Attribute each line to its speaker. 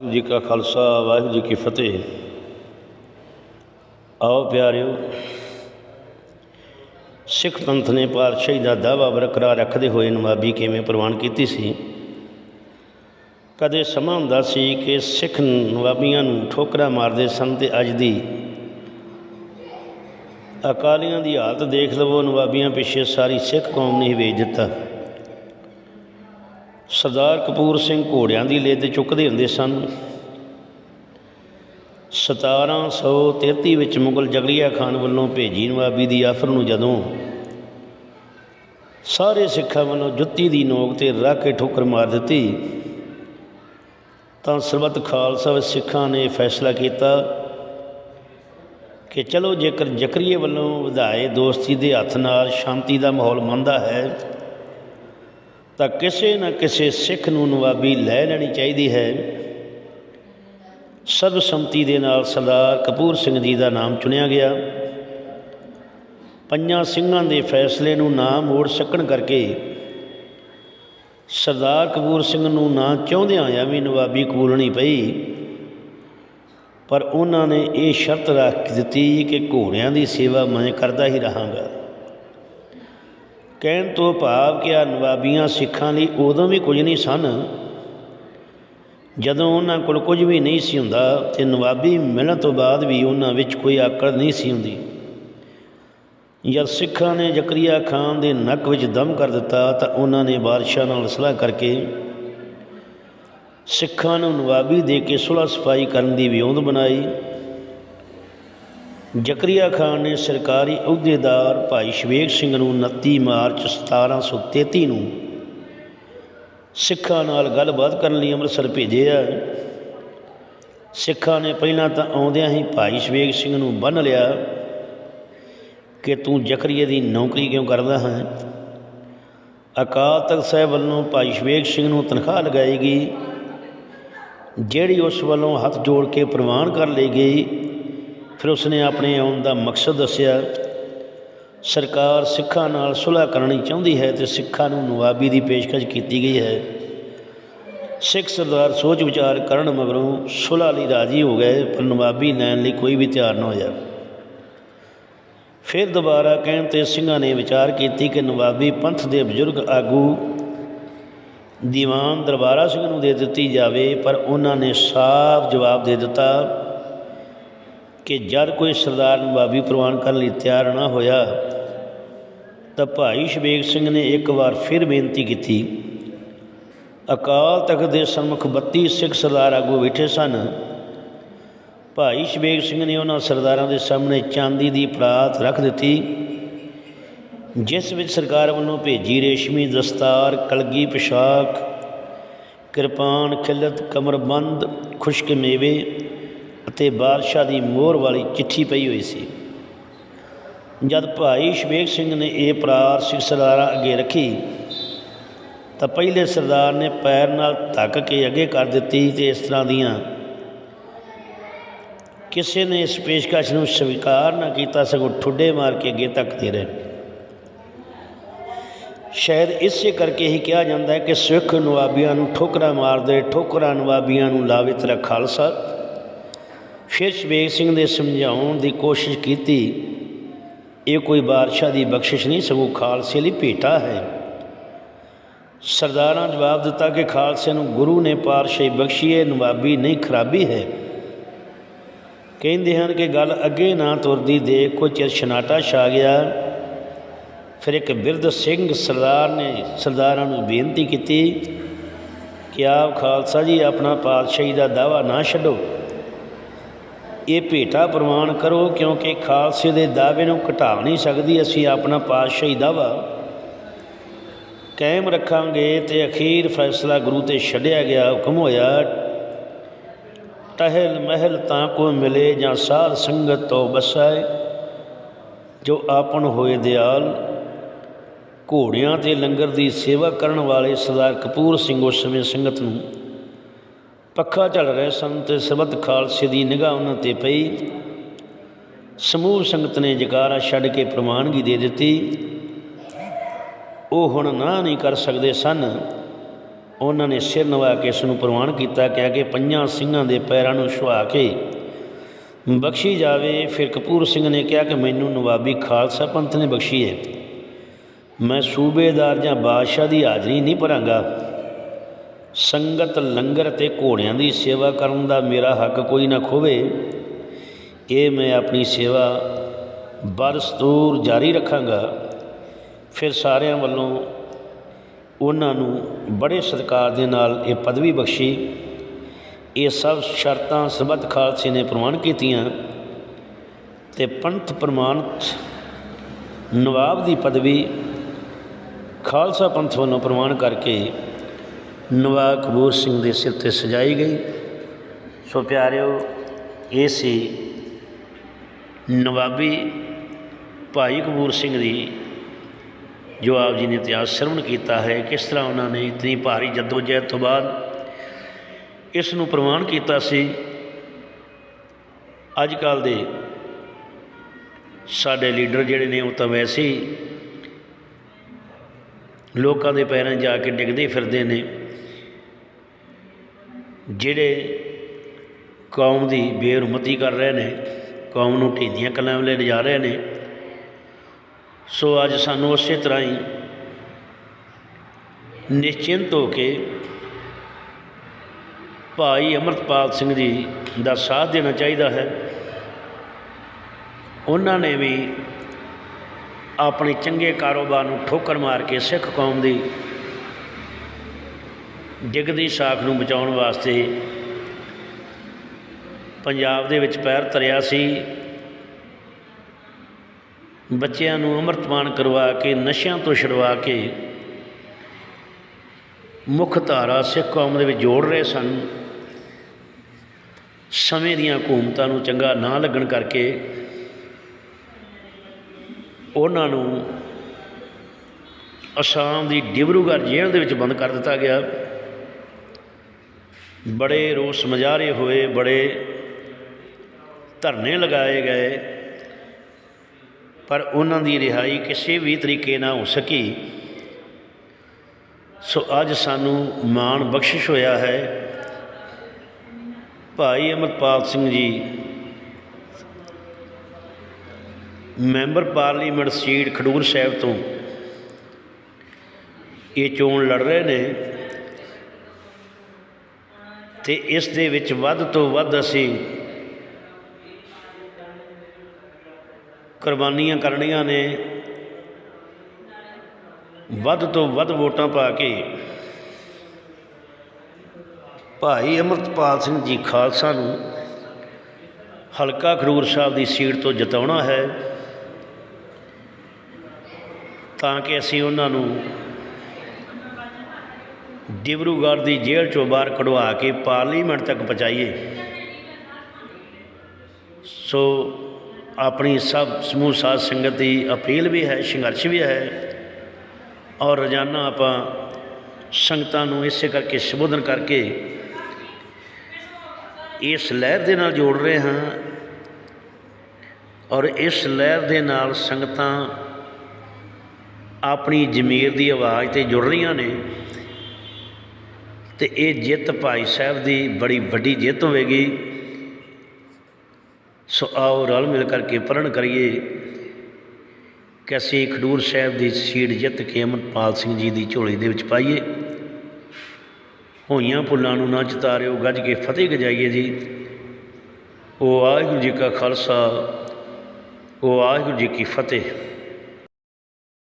Speaker 1: ਵਾਹਿਗੁਰੂ ਜੀ ਕਾ ਖਾਲਸਾ, ਵਾਹਿਗੁਰੂ ਜੀ ਕੀ ਫਤਿਹ। ਆਓ ਪਿਆਰਿਓ, ਸਿੱਖ ਪੰਥ ਨੇ ਪਾਤਸ਼ਾਹੀ ਦਾ ਦਾਵਾ ਬਰਕਰਾਰ ਰੱਖਦੇ ਹੋਏ ਨਵਾਬੀ ਕਿਵੇਂ ਪ੍ਰਵਾਨ ਕੀਤੀ ਸੀ? ਕਦੇ ਸਮਾਂ ਹੁੰਦਾ ਸੀ ਕਿ ਸਿੱਖ ਨਵਾਬੀਆਂ ਨੂੰ ਠੋਕਰਾਂ ਮਾਰਦੇ ਸਨ ਤੇ ਅੱਜ ਦੀ ਅਕਾਲੀਆਂ ਦੀ ਹਾਲਤ ਦੇਖ ਲਵੋ, ਨਵਾਬੀਆਂ ਪਿੱਛੇ ਸਾਰੀ ਸਿੱਖ ਕੌਮ ਨੇ ਹੀ ਵੇਚ ਦਿੱਤਾ। ਸਰਦਾਰ ਕਪੂਰ ਸਿੰਘ ਘੋੜਿਆਂ ਦੀ ਲੇਦ ਚੁੱਕਦੇ ਹੁੰਦੇ ਸਨ। 1733 ਵਿੱਚ ਮੁਗਲ ਜਗਰੀਆ ਖਾਨ ਵੱਲੋਂ ਭੇਜੀ ਨਵਾਬੀ ਦੀ ਆਫਰ ਨੂੰ ਜਦੋਂ ਸਾਰੇ ਸਿੱਖਾਂ ਵੱਲੋਂ ਜੁੱਤੀ ਦੀ ਨੋਕ ਤੇ ਰੱਖ ਕੇ ਠੋਕਰ ਮਾਰ ਦਿੱਤੀ, ਤਾਂ ਸਰਬੱਤ ਖਾਲਸਾ ਵਿੱਚ ਸਿੱਖਾਂ ਨੇ ਫੈਸਲਾ ਕੀਤਾ ਕਿ ਚਲੋ ਜੇਕਰ ਜਕਰੀਏ ਵੱਲੋਂ ਵਧਾਏ ਦੋਸਤੀ ਦੇ ਹੱਥ ਨਾਲ ਸ਼ਾਂਤੀ ਦਾ ਮਾਹੌਲ ਮੰਦਾ ਹੈ ਤਾਂ ਕਿਸੇ ਨਾ ਕਿਸੇ ਸਿੱਖ ਨੂੰ ਨਵਾਬੀ ਲੈ ਲੈਣੀ ਚਾਹੀਦੀ ਹੈ। ਸਰਬਸੰਮਤੀ ਦੇ ਨਾਲ ਸਰਦਾਰ ਕਪੂਰ ਸਿੰਘ ਜੀ ਦਾ ਨਾਮ ਚੁਣਿਆ ਗਿਆ। ਪੰਜਾਂ ਸਿੰਘਾਂ ਦੇ ਫੈਸਲੇ ਨੂੰ ਨਾ ਮੋੜ ਸਕਣ ਕਰਕੇ ਸਰਦਾਰ ਕਪੂਰ ਸਿੰਘ ਨੂੰ ਨਾ ਚਾਹੁੰਦਿਆਂ ਆ ਵੀ ਨਵਾਬੀ ਕਬੂਲਣੀ ਪਈ। ਪਰ ਉਹਨਾਂ ਨੇ ਇਹ ਸ਼ਰਤ ਰੱਖ ਦਿੱਤੀ ਕਿ ਘੋੜਿਆਂ ਦੀ ਸੇਵਾ ਮੈਂ ਕਰਦਾ ਹੀ ਰਹਾਂਗਾ। ਕਹਿਣ ਤੋਂ ਭਾਵ ਕਿ ਆ ਨਵਾਬੀਆਂ ਸਿੱਖਾਂ ਲਈ ਉਦੋਂ ਵੀ ਕੁਝ ਨਹੀਂ ਸਨ। ਜਦੋਂ ਉਹਨਾਂ ਕੋਲ ਕੁਝ ਵੀ ਨਹੀਂ ਸੀ ਹੁੰਦਾ ਤੇ ਨਵਾਬੀ ਮਿਲਣ ਤੋਂ ਬਾਅਦ ਵੀ ਉਹਨਾਂ ਵਿੱਚ ਕੋਈ ਆਕੜ ਨਹੀਂ ਸੀ ਹੁੰਦੀ। ਜਦ ਸਿੱਖਾਂ ਨੇ ਜ਼ਕਰੀਆ ਖਾਨ ਦੇ ਨੱਕ ਵਿੱਚ ਦਮ ਕਰ ਦਿੱਤਾ ਤਾਂ ਉਹਨਾਂ ਨੇ ਬਾਦਸ਼ਾਹ ਨਾਲ ਸਲਾਹ ਕਰਕੇ ਸਿੱਖਾਂ ਨੂੰ ਨਵਾਬੀ ਦੇ ਕੇ ਸੁਲਹ ਸਫ਼ਾਈ ਕਰਨ ਦੀ ਵਿਉਂਦ ਬਣਾਈ। ਜ਼ਕਰੀਆ ਖਾਨ ਨੇ ਸਰਕਾਰੀ ਅਹੁਦੇਦਾਰ ਭਾਈ ਸ਼ਵੇਕ ਸਿੰਘ ਨੂੰ 29 ਮਾਰਚ 1733 ਨੂੰ ਸਿੱਖਾਂ ਨਾਲ ਗੱਲਬਾਤ ਕਰਨ ਲਈ ਅੰਮ੍ਰਿਤਸਰ ਭੇਜਿਆ ਸਿੱਖਾਂ ਨੇ ਪਹਿਲਾਂ ਤਾਂ ਆਉਂਦਿਆਂ ਹੀ ਭਾਈ ਸ਼ਵੇਕ ਸਿੰਘ ਨੂੰ ਬੰਨ ਲਿਆ ਕਿ ਤੂੰ ਜ਼ਕਰੀਆ ਦੀ ਨੌਕਰੀ ਕਿਉਂ ਕਰਦਾ ਹੈ? ਅਕਾਲ ਤਖਤ ਸਾਹਿਬ ਵੱਲੋਂ ਭਾਈ ਸ਼ਵੇਕ ਸਿੰਘ ਨੂੰ ਤਨਖਾਹ ਲਗਾਈ ਗਈ, ਜਿਹੜੀ ਉਸ ਵੱਲੋਂ ਹੱਥ ਜੋੜ ਕੇ ਪ੍ਰਵਾਨ ਕਰ ਲਈ ਗਈ। ਫਿਰ ਉਸਨੇ ਆਪਣੇ ਆਉਣ ਦਾ ਮਕਸਦ ਦੱਸਿਆ, ਸਰਕਾਰ ਸਿੱਖਾਂ ਨਾਲ ਸੁਲ੍ਹਾ ਕਰਨੀ ਚਾਹੁੰਦੀ ਹੈ ਤੇ ਸਿੱਖਾਂ ਨੂੰ ਨਵਾਬੀ ਦੀ ਪੇਸ਼ਕਸ਼ ਕੀਤੀ ਗਈ ਹੈ। ਸਿੱਖ ਸਰਦਾਰ ਸੋਚ ਵਿਚਾਰ ਕਰਨ ਮਗਰੋਂ ਸੁਲ੍ਹਾ ਲਈ ਰਾਜੀ ਹੋ ਗਏ, ਪਰ ਨਵਾਬੀ ਲੈਣ ਲਈ ਕੋਈ ਵੀ ਤਿਆਰ ਨਾ ਹੋਇਆ। ਫਿਰ ਦੁਬਾਰਾ ਕਹਿਣ ਤੇ ਸਿੰਘਾਂ ਨੇ ਵਿਚਾਰ ਕੀਤੀ ਕਿ ਨਵਾਬੀ ਪੰਥ ਦੇ ਬਜ਼ੁਰਗ ਆਗੂ ਦੀਵਾਨ ਦਰਬਾਰਾ ਸਿੰਘ ਨੂੰ ਦੇ ਦਿੱਤੀ ਜਾਵੇ, ਪਰ ਉਹਨਾਂ ਨੇ ਸਾਫ਼ ਜਵਾਬ ਦੇ ਦਿੱਤਾ ਕਿ ਜਦ ਕੋਈ ਸਰਦਾਰ ਨਵਾਬੀ ਪ੍ਰਵਾਨ ਕਰਨ ਲਈ ਤਿਆਰ ਨਾ ਹੋਇਆ, ਤਾਂ ਭਾਈ ਸ਼ਬੇਗ ਸਿੰਘ ਨੇ ਇੱਕ ਵਾਰ ਫਿਰ ਬੇਨਤੀ ਕੀਤੀ। ਅਕਾਲ ਤਖਤ ਦੇ ਸਨਮੁਖ 32 ਸਿੱਖ ਸਰਦਾਰ ਆਗੂ ਬੈਠੇ ਸਨ। ਭਾਈ ਸ਼ਬੇਗ ਸਿੰਘ ਨੇ ਉਹਨਾਂ ਸਰਦਾਰਾਂ ਦੇ ਸਾਹਮਣੇ ਚਾਂਦੀ ਦੀ ਪਰਾਤ ਰੱਖ ਦਿੱਤੀ, ਜਿਸ ਵਿੱਚ ਸਰਕਾਰ ਵੱਲੋਂ ਭੇਜੀ ਰੇਸ਼ਮੀ ਦਸਤਾਰ, ਕਲਗੀ ਪੋਸ਼ਾਕ, ਕਿਰਪਾਨ, ਖਿਲਤ, ਕਮਰਬੰਦ, ਖੁਸ਼ਕ ਮੇਵੇ ਅਤੇ ਬਾਦਸ਼ਾਹ ਦੀ ਮੋਹਰ ਵਾਲੀ ਚਿੱਠੀ ਪਈ ਹੋਈ ਸੀ। ਜਦ ਭਾਈ ਸ਼ਵੇਕ ਸਿੰਘ ਨੇ ਇਹ ਪ੍ਰਾਰ ਸਿੱਖ ਸਰਦਾਰਾਂ ਅੱਗੇ ਰੱਖੀ, ਤਾਂ ਪਹਿਲੇ ਸਰਦਾਰ ਨੇ ਪੈਰ ਨਾਲ ਧੱਕ ਕੇ ਅੱਗੇ ਕਰ ਦਿੱਤੀ ਤੇ ਇਸ ਤਰ੍ਹਾਂ ਦੀਆਂ ਕਿਸੇ ਨੇ ਇਸ ਪੇਸ਼ਕਸ਼ ਨੂੰ ਸਵੀਕਾਰ ਨਾ ਕੀਤਾ, ਸਗੋਂ ਠੁੱਡੇ ਮਾਰ ਕੇ ਅੱਗੇ ਧੱਕਦੇ ਰਹੇ। ਸ਼ਾਇਦ ਇਸੇ ਕਰਕੇ ਹੀ ਕਿਹਾ ਜਾਂਦਾ ਹੈ ਕਿ ਸਿੱਖ ਨਵਾਬੀਆਂ ਨੂੰ ਠੋਕਰਾਂ ਮਾਰਦੇ, ਠੋਕਰਾਂ ਨਵਾਬੀਆਂ ਨੂੰ ਲਾਵੇ ਤੇਰਾ ਖਾਲਸਾ। ਫਿਰ ਸ਼ਵੇਕ ਸਿੰਘ ਦੇ ਸਮਝਾਉਣ ਦੀ ਕੋਸ਼ਿਸ਼ ਕੀਤੀ, ਇਹ ਕੋਈ ਬਾਦਸ਼ਾਹ ਦੀ ਬਖਸ਼ਿਸ਼ ਨਹੀਂ, ਸਗੋਂ ਖਾਲਸੇ ਲਈ ਭੇਟਾ ਹੈ। ਸਰਦਾਰਾਂ ਜਵਾਬ ਦਿੱਤਾ ਕਿ ਖਾਲਸੇ ਨੂੰ ਗੁਰੂ ਨੇ ਪਾਰਸ਼ਾਹੀ ਬਖਸ਼ੀ ਹੈ ਨਵਾਬੀ ਨਹੀਂ, ਖਰਾਬੀ ਹੈ। ਕਹਿੰਦੇ ਹਨ ਕਿ ਗੱਲ ਅੱਗੇ ਨਾ ਤੁਰਦੀ ਦੇਖ ਕੋਈ ਚਿਰ ਛਨਾਟਾ ਛਾ ਗਿਆ। ਫਿਰ ਇੱਕ ਬਿਰਧ ਸਿੰਘ ਸਰਦਾਰ ਨੇ ਸਰਦਾਰਾਂ ਨੂੰ ਬੇਨਤੀ ਕੀਤੀ ਕਿ ਆਪ ਖਾਲਸਾ ਜੀ ਆਪਣਾ ਪਾਤਸ਼ਾਹੀ ਦਾ ਦਾਵਾ ਨਾ ਛੱਡੋ। ਇਹ ਭੇਟਾ ਪ੍ਰਵਾਨ ਕਰੋ ਕਿਉਂਕਿ ਖਾਲਸੇ ਦੇ ਦਾਅਵੇ ਨੂੰ ਘਟਾ ਨਹੀਂ ਸਕਦੀ, ਅਸੀਂ ਆਪਣਾ ਪਾਤਸ਼ਾਹੀ ਦਾਵਾ ਕਾਇਮ ਰੱਖਾਂਗੇ ਤੇ ਅਖੀਰ ਫੈਸਲਾ ਗੁਰੂ ਤੇ ਛੱਡਿਆ ਗਿਆ ਹੁਕਮ ਹੋਇਆ, ਟਹਿਲ ਮਹਿਲ ਤਾਂ ਕੋ ਮਿਲੇ ਜਾਂ ਸਾਧ ਸੰਗਤ ਤੋਂ ਬਸਾਏ, ਜੋ ਆਪਨ ਹੋਏ ਦਿਆਲ। ਘੋੜਿਆਂ ਤੇ ਲੰਗਰ ਦੀ ਸੇਵਾ ਕਰਨ ਵਾਲੇ ਸਰਦਾਰ ਕਪੂਰ ਸਿੰਘ ਉਸ ਸਮੇਂ ਸੰਗਤ ਨੂੰ ਪੱਖਾ ਝਲ ਰਹੇ ਸਨ ਤੇ ਸਰਬੱਤ ਖਾਲਸੇ ਦੀ ਨਿਗਾਹ ਉਹਨਾਂ ਤੇ ਪਈ। ਸਮੂਹ ਸੰਗਤ ਨੇ ਜਕਾਰਾ ਛੱਡ ਕੇ ਪ੍ਰਮਾਨਗੀ ਦੇ ਦਿੱਤੀ। ਉਹ ਹੁਣ ਨਾ ਨਹੀਂ ਕਰ ਸਕਦੇ ਸਨ। ਉਹਨਾਂ ਨੇ ਸਿਰ ਨਵਾ ਕੇ ਇਸ ਨੂੰ ਪ੍ਰਵਾਨ ਕੀਤਾ, ਕਹਿ ਕੇ ਪੰਜਾਂ ਸਿੰਘਾਂ ਦੇ ਪੈਰਾਂ ਨੂੰ ਛੁਆ ਕੇ, ਬਖਸ਼ੀ ਜਾਵੇ। ਫਿਰ ਕਪੂਰ ਸਿੰਘ ਨੇ ਕਿਹਾ ਕਿ ਮੈਨੂੰ ਨਵਾਬੀ ਖਾਲਸਾ ਪੰਥ ਨੇ ਬਖਸ਼ੀ ਹੈ ਮੈਂ ਸੂਬੇਦਾਰ ਜਾਂ ਬਾਦਸ਼ਾਹ ਦੀ ਹਾਜ਼ਰੀ ਨਹੀਂ ਭਰਾਂਗਾ। ਸੰਗਤ ਲੰਗਰ ਤੇ ਘੋੜਿਆਂ ਦੀ ਸੇਵਾ ਕਰਨ ਦਾ ਮੇਰਾ ਹੱਕ ਕੋਈ ਨਾ ਖੋਵੇ। ਇਹ ਮੈਂ ਆਪਣੀ ਸੇਵਾ ਬਰਸਤੂਰ ਜਾਰੀ ਰੱਖਾਂਗਾ। ਫਿਰ ਸਾਰਿਆਂ ਵੱਲੋਂ ਉਹਨਾਂ ਨੂੰ ਬੜੇ ਸਤਿਕਾਰ ਦੇ ਨਾਲ ਇਹ ਪਦਵੀ ਬਖਸ਼ੀ। ਇਹ ਸਭ ਸ਼ਰਤਾਂ ਸਰਬੱਤ ਖਾਲਸੇ ਨੇ ਪ੍ਰਵਾਨ ਕੀਤੀਆਂ ਤੇ ਪੰਥ ਪ੍ਰਮਾਣਿਤ ਨਵਾਬ ਦੀ ਪਦਵੀ ਖਾਲਸਾ ਪੰਥ ਵੱਲੋਂ ਪ੍ਰਵਾਨ ਕਰਕੇ ਨਵਾਬ ਕਬੂਰ ਸਿੰਘ ਦੇ ਸਿਰ ਤੇ ਸਜਾਈ ਗਈ। ਸੋ ਪਿਆਰਿਓ, ਇਹ ਸੀ ਨਵਾਬੀ ਭਾਈ ਕਬੂਰ ਸਿੰਘ ਦੀ ਜੋ ਆਪ ਜੀ ਨੇ ਇਤਿਹਾਸ ਸਰਵਣ ਕੀਤਾ ਹੈ, ਕਿਸ ਤਰ੍ਹਾਂ ਉਹਨਾਂ ਨੇ ਇਤਨੀ ਭਾਰੀ ਜਦੋਜਹਿਦ ਤੋਂ ਬਾਅਦ ਇਸ ਨੂੰ ਪ੍ਰਵਾਨ ਕੀਤਾ ਸੀ। ਅੱਜ ਕੱਲ ਦੇ ਸਾਡੇ ਲੀਡਰ ਜਿਹੜੇ ਨੇ, ਉਹ ਤਾਂ ਵੈਸੇ ਹੀ ਲੋਕਾਂ ਦੇ ਪੈਰਾਂ 'ਚ ਜਾ ਕੇ ਡਿੱਗਦੇ ਫਿਰਦੇ ਨੇ। ਜਿਹੜੇ ਕੌਮ ਦੀ ਬੇਰੁਮਤੀ ਕਰ ਰਹੇ ਨੇ, ਕੌਮ ਨੂੰ ਢੀਂਦੀਆਂ ਕਲਾਂ ਵੱਲੇ ਲਿਜਾ ਰਹੇ ਨੇ, ਸੋ ਅੱਜ ਸਾਨੂੰ ਉਸੇ ਤਰ੍ਹਾਂ ਹੀ ਨਿਸ਼ਚਿੰਤ ਹੋ ਕੇ ਭਾਈ ਅਮਰਤਪਾਲ ਸਿੰਘ ਜੀ ਦਾ ਸਾਥ ਦੇਣਾ ਚਾਹੀਦਾ ਹੈ। ਉਹਨਾਂ ਨੇ ਵੀ ਆਪਣੇ ਚੰਗੇ ਕਾਰੋਬਾਰ ਨੂੰ ਠੋਕਰ ਮਾਰ ਕੇ ਸਿੱਖ ਕੌਮ ਦੀ ਡਿੱਗਦੀ ਸਾਖ ਨੂੰ ਬਚਾਉਣ ਵਾਸਤੇ ਪੰਜਾਬ ਦੇ ਵਿੱਚ ਪੈਰ ਧਰਿਆ ਸੀ। ਬੱਚਿਆਂ ਨੂੰ ਅੰਮ੍ਰਿਤਪਾਨ ਕਰਵਾ ਕੇ, ਨਸ਼ਿਆਂ ਤੋਂ ਛੁਡਵਾ ਕੇ ਮੁੱਖ ਧਾਰਾ ਸਿੱਖ ਕੌਮ ਦੇ ਵਿੱਚ ਜੋੜ ਰਹੇ ਸਨ। ਸਮੇਂ ਦੀਆਂ ਹਕੂਮਤਾਂ ਨੂੰ ਚੰਗਾ ਨਾ ਲੱਗਣ ਕਰਕੇ ਉਹਨਾਂ ਨੂੰ ਅਸਾਮ ਦੀ ਡਿਬਰੂਗੜ੍ਹ ਜੇਲ੍ਹ ਦੇ ਵਿੱਚ ਬੰਦ ਕਰ ਦਿੱਤਾ ਗਿਆ। ਬੜੇ ਰੋਸ ਮਜਾਰੇ ਹੋਏ, ਬੜੇ ਧਰਨੇ ਲਗਾਏ ਗਏ। ਪਰ ਉਹਨਾਂ ਦੀ ਰਿਹਾਈ ਕਿਸੇ ਵੀ ਤਰੀਕੇ ਨਾਲ ਹੋ ਸਕੀ। ਸੋ ਅੱਜ ਸਾਨੂੰ ਮਾਣ ਬਖਸ਼ਿਸ਼ ਹੋਇਆ ਹੈ। Bhai Amarpal Singh ji, member parliament seat Khadoor Sahib ਤੋਂ ਇਹ ਚੋਣ ਲੜ ਰਹੇ ਨੇ। ਤੇ ਇਸ ਦੇ ਵਿੱਚ ਵੱਧ ਤੋਂ ਵੱਧ ਅਸੀਂ ਕੁਰਬਾਨੀਆਂ ਕਰਨੀਆਂ ਨੇ। ਵੱਧ ਤੋਂ ਵੱਧ ਵੋਟਾਂ ਪਾ ਕੇ ਭਾਈ ਅਮਰਤਪਾਲ ਸਿੰਘ ਜੀ ਖਾਲਸਾ ਨੂੰ ਹਲਕਾ ਖਰੂਰ ਸਾਹਿਬ ਦੀ ਸੀਟ ਤੋਂ ਜਿਤਾਉਣਾ ਹੈ ਤਾਂ ਕਿ ਅਸੀਂ ਉਹਨਾਂ ਨੂੰ ਡਿਬਰੂਗੜ੍ਹ ਦੀ ਜੇਲ੍ਹ ਚੋਂ ਬਾਹਰ ਕਢਵਾ ਕੇ ਪਾਰਲੀਮੈਂਟ ਤੱਕ ਪਹੁੰਚਾਈਏ। ਸੋ ਆਪਣੀ ਸਭ ਸਮੂਹ ਸਾਧ ਸੰਗਤ ਦੀ ਅਪੀਲ ਵੀ ਹੈ, ਸੰਘਰਸ਼ ਵੀ ਹੈ ਔਰ ਰੋਜ਼ਾਨਾ ਆਪਾਂ ਸੰਗਤਾਂ ਨੂੰ ਇਸੇ ਕਰਕੇ ਸੰਬੋਧਨ ਕਰਕੇ ਇਸ ਲਹਿਰ ਦੇ ਨਾਲ ਜੋੜ ਰਹੇ ਹਾਂ ਔਰ ਇਸ ਲਹਿਰ ਦੇ ਨਾਲ ਸੰਗਤਾਂ ਆਪਣੀ ਜ਼ਮੀਰ ਦੀ ਆਵਾਜ਼ ਤੇ ਜੁੜ ਰਹੀਆਂ ਨੇ। ਤੇ ਇਹ ਜਿੱਤ ਭਾਈ ਸਾਹਿਬ ਦੀ ਬੜੀ ਵੱਡੀ ਜਿੱਤ ਹੋਵੇਗੀ। ਸੋ ਆਓ ਰਲ ਮਿਲ ਕਰਕੇ ਪ੍ਰਣ ਕਰੀਏ ਕਿ ਅਸੀਂ ਖਡੂਰ ਸਾਹਿਬ ਦੀ ਸੀਟ ਜਿੱਤ ਕੇ ਅਮਰਪਾਲ ਸਿੰਘ ਜੀ ਦੀ ਝੋਲੀ ਦੇ ਵਿੱਚ ਪਾਈਏ। ਹੋਈਆਂ ਪੁੱਲਾਂ ਨੂੰ ਨਾ ਚਿਤਾਰਿਓ, ਗੱਜ ਕੇ ਫਤਿਹ ਗਜਾਈਏ ਜੀ। ਉਹ ਵਾਹਿਗੁਰੂ ਜੀ ਕਾ ਖਾਲਸਾ, ਉਹ ਵਾਹਿਗੁਰੂ ਜੀ ਕੀ ਫਤਿਹ।